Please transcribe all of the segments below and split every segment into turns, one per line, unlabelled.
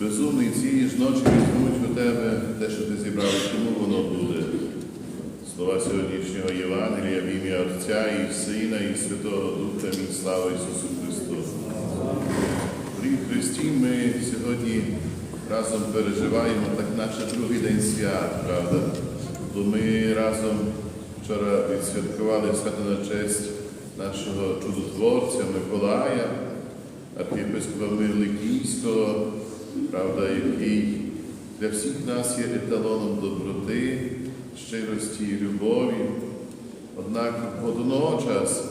Безумний цієї ж ночі візьмуть у тебе те, що ти зібрав, тому воно буде. Слова сьогоднішнього Євангелія в ім'я Отця і Сина, і Святого Духа, і слава Ісусу Христу. Дорогі Христі, ми сьогодні разом переживаємо так наче другий день свят, правда? Бо ми разом вчора відсвяткували свято на честь нашого чудотворця Миколая, архієпископа Мирликійського, правда, який для всіх нас є еталоном доброти, щирості і любові. Однак водночас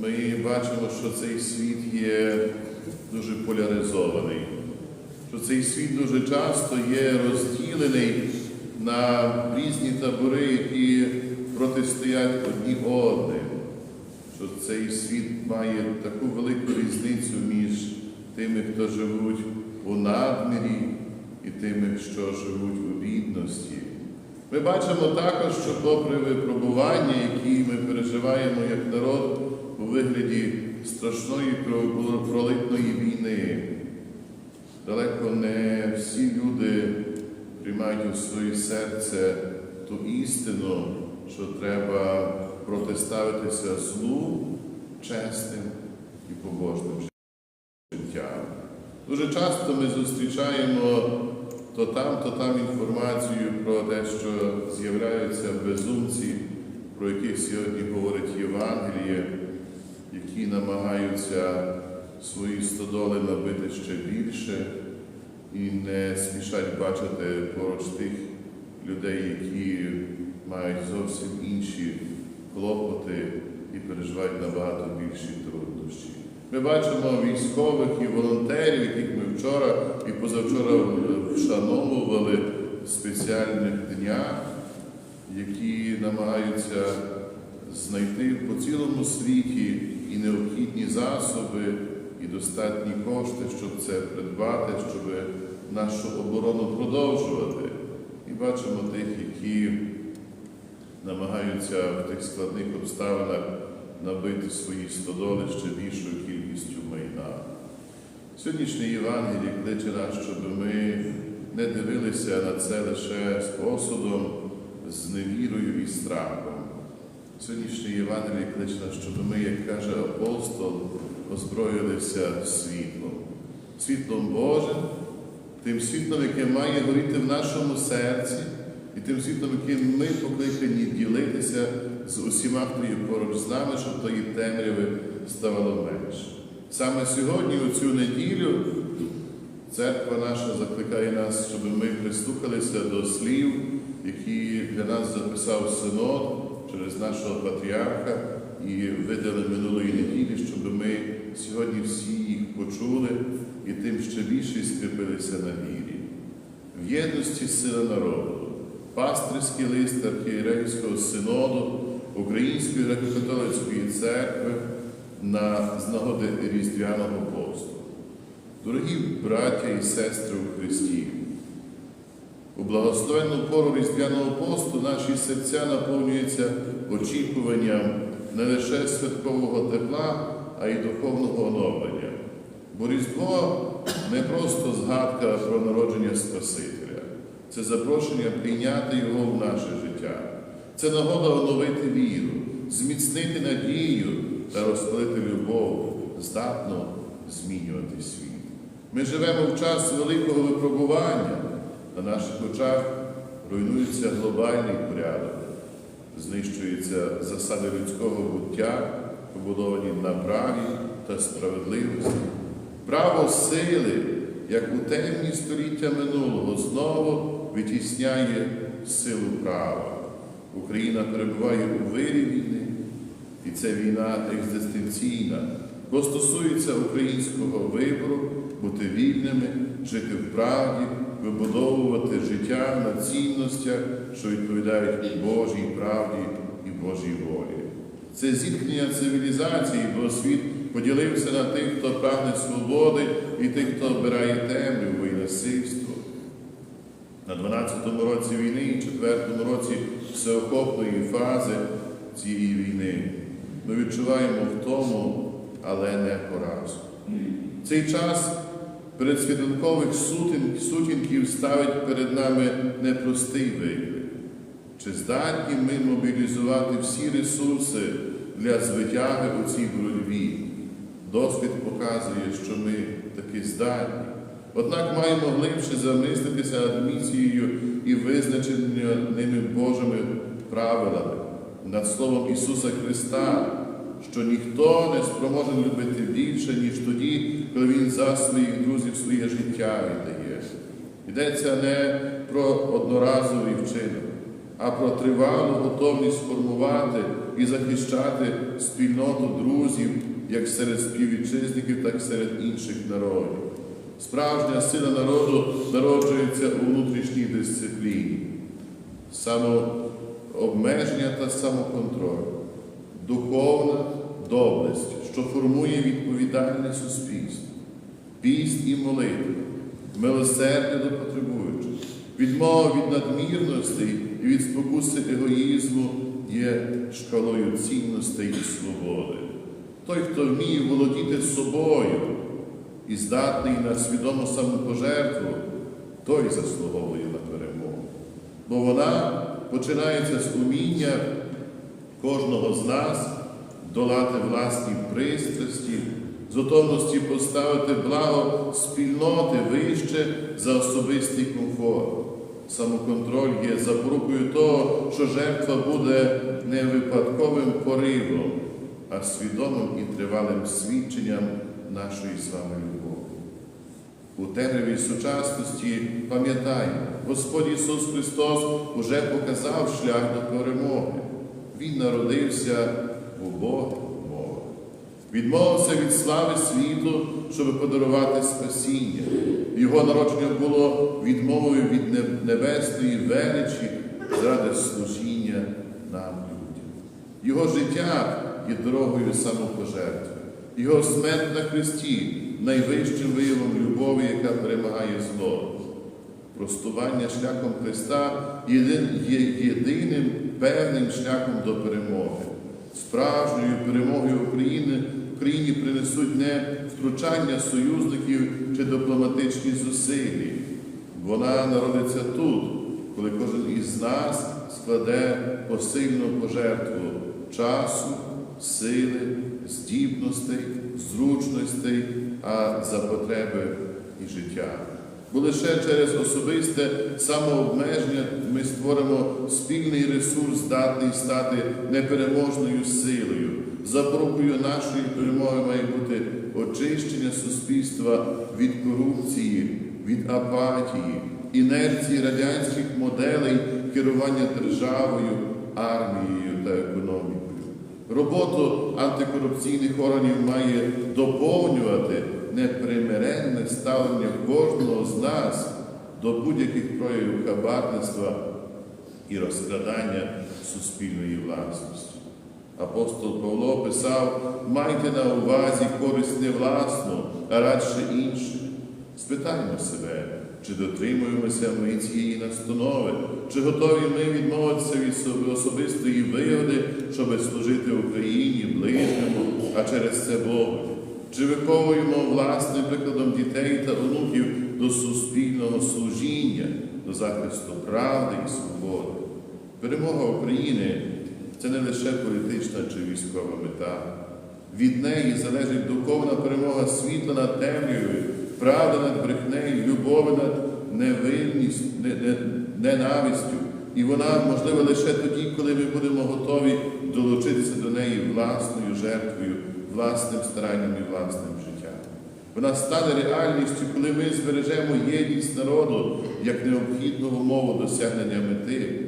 ми бачимо, що цей світ є дуже поляризований, що цей світ дуже часто є розділений на різні табори, які протистоять одні одним, що цей світ має таку велику різницю між тими, хто живуть у надмірі, і тими, що живуть у бідності. Ми бачимо також, що попри випробування, які ми переживаємо як народ у вигляді страшної кровопролитної війни, далеко не всі люди приймають у своє серце ту істину, що треба протиставитися злу чесним і побожним життям. Дуже часто ми зустрічаємо то там, то там інформацію про те, що з'являються безумці, про яких сьогодні говорить Євангеліє, які намагаються свої стодоли набити ще більше і не спішать бачити поруч тих людей, які мають зовсім інші клопоти і переживають набагато більші труднощі. Ми бачимо військових і волонтерів, яких ми вчора і позавчора вшановували в спеціальних днях, які намагаються знайти по цілому світі і необхідні засоби, і достатні кошти, щоб це придбати, щоб нашу оборону продовжувати. І бачимо тих, які намагаються в тих складних обставинах набити свої стодоли ще більшою кількістю майна. Сьогоднішнє Євангеліє кличе нас, щоб ми не дивилися на це лише з осудом, з невірою і страхом. Сьогоднішнє Євангеліє кличе нас, щоб ми, як каже апостол, озброїлися світлом, світлом Божим, тим світлом, яке має горіти в нашому серці, і тим світлом, яким ми покликані ділитися з усіма, хто є поруч з нами, щоб тої темряви ставало менше. Саме сьогодні, у цю неділю, церква наша закликає нас, щоб ми прислухалися до слів, які для нас записав Синод через нашого патріарха і видали минулої неділі, щоб ми сьогодні всі їх почули і тим ще більше скріпилися на вірі. В єдності сила народу, пастирський лист архієрейського синоду Української греко-католицької церкви на з нагоди Різдвяного посту. Дорогі браття і сестри у Христі, у благословенну пору Різдвяного посту наші серця наповнюються очікуванням не лише святкового тепла, а й духовного оновлення. Бо Різдво не просто згадка про народження Спасителя, це запрошення прийняти Його в наше життя. Це нагода оновити віру, зміцнити надію та розпалити любов, здатну змінювати світ. Ми живемо в час великого випробування. На наших очах руйнується глобальний порядок, знищуються засади людського буття, побудовані на праві та справедливості. Право сили, як у темні століття минулого, знову витісняє силу права. Україна перебуває у вирі війни, і ця війна екзистенційна, бо стосується українського вибору бути вільними, жити в правді, вибудовувати життя на цінностях, що відповідають і Божій правді, і Божій волі. Це зіткнення цивілізації, бо світ поділився на тих, хто прагне свободи, і тих, хто обирає темряву і насильство. На 12-му році війни і 4-му році всеохопної фази цієї війни ми відчуваємо втому, але не поразу. Цей час передсвітанкових сутінків ставить перед нами непростий виклик. Чи здатні ми мобілізувати всі ресурси для звитяги у цій боротьбі? Досвід показує, що ми таки здатні. Однак маємо глибше замислитися над місією і визначеними Божими правилами, над Словом Ісуса Христа, що ніхто не спроможен любити більше, ніж тоді, коли Він за своїх друзів своє життя віддає. Йдеться не про одноразовий вчинок, а про тривалу готовність формувати і захищати спільноту друзів як серед співвітчизників, так і серед інших народів. Справжня сила народу народжується у внутрішній дисципліні, самообмеження та самоконтроль, духовна доблесть, що формує відповідальне суспільство, піст і молитва, милосердя до потребуючих, відмова від надмірностей і від спокуси егоїзму є шкалою цінностей і свободи. Той, хто вміє володіти собою і здатний на свідому самопожертву, той заслуговує на перемогу. Бо вона починається з уміння кожного з нас долати власні пристрасті, з готовності поставити благо спільноти вище за особистий комфорт. Самоконтроль є запорукою того, що жертва буде не випадковим поривом, а свідомим і тривалим свідченням нашої з вами любові. У темряві сучасності пам'ятаємо, Господь Ісус Христос уже показав шлях до перемоги. Він народився у Бога. Відмовився від слави світу, щоб подарувати спасіння. Його народження було відмовою від небесної величі заради служіння нам людям. Його життя є дорогою самопожертви. Його смерть на Христі найвищим виявом любові, яка перемагає зло. Простування шляхом Христа є єдиним певним шляхом до перемоги. Справжньою перемогою України Україні принесуть не втручання союзників чи дипломатичні зусилля. Вона народиться тут, коли кожен із нас складе посильну пожертву часу, сили, здібностей, зручностей, а за потреби і життя. Бо лише через особисте самообмеження ми створимо спільний ресурс, здатний стати непереможною силою. Запорукою нашої перемоги має бути очищення суспільства від корупції, від апатії, інерції радянських моделей керування державою, армією та економікою. Роботу антикорупційних органів має доповнювати непримиренне ставлення кожного з нас до будь-яких проявів хабарництва і розкрадання суспільної власності. Апостол Павло писав, майте на увазі користь не власну, а радше інших. Спитаймо себе, чи дотримуємося ми цієї настанови, чи готові ми відмовитися від особистої вигоди, щоб служити Україні, ближньому, а через це Богу? Чи виховуємо власним прикладом дітей та онуків до суспільного служіння, до захисту правди і свободи? Перемога України це не лише політична чи військова мета. Від неї залежить духовна перемога світла над темрявою, правда над брехнею, любов над невинністю, не, не, ненавистю. І вона можлива лише тоді, коли ми будемо готові долучитися до неї власною жертвою, власним старанням і власним життям. Вона стане реальністю, коли ми збережемо єдність народу як необхідну умову досягнення мети.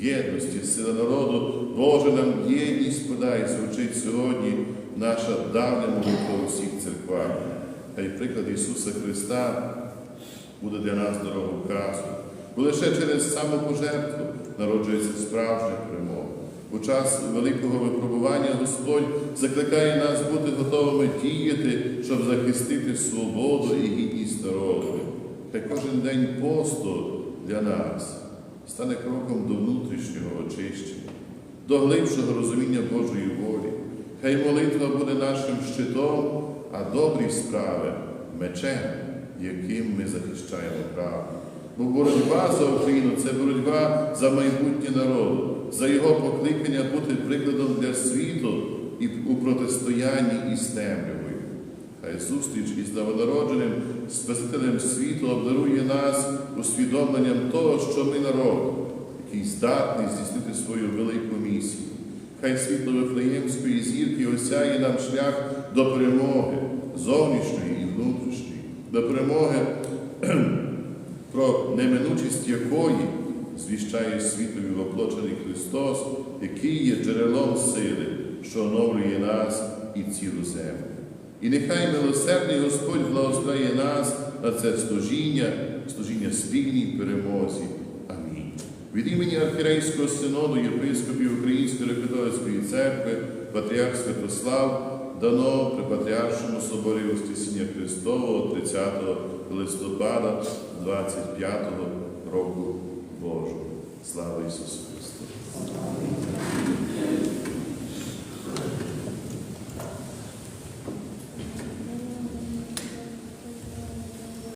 Єдності, сила народу, Боже нам єдність подай, звучить сьогодні наша давня молитва у всіх церквах. Хай приклад Ісуса Христа буде для нас дороговказом. Бо лише через самопожертву народжується справжня перемога. У час великого випробування Господь закликає нас бути готовими діяти, щоб захистити свободу і гідність народу. Хай кожен день посту для нас стане кроком до внутрішнього очищення, до глибшого розуміння Божої волі. Хай молитва буде нашим щитом, а добрі справи мечем, яким ми захищаємо право. Бо боротьба за Україну це боротьба за майбутнє народу, за його покликання бути прикладом для світу і у протистоянні із темрявою. Хай зустріч із новонародженим Спасителем світу обдарує нас усвідомленням того, що ми народ, який здатний здійснити свою велику місію. Хай світло Вифлеємської зірки осяє нам шлях до перемоги зовнішньої і внутрішньої, до перемоги, про неминучість якої звіщає світові воплочений Христос, який є джерелом сили, що оновлює нас і цілу землю. І нехай милосердний Господь благословляє нас на це служіння, служіння спільній перемозі. Амінь. Від імені Архірейського синоду єпископів Української католицької церкви, Патріарх Святослав, дано при Патріаршому соборі Воскресіння Христового 30 листопада 25 року Божого. Слава Ісусу Христу!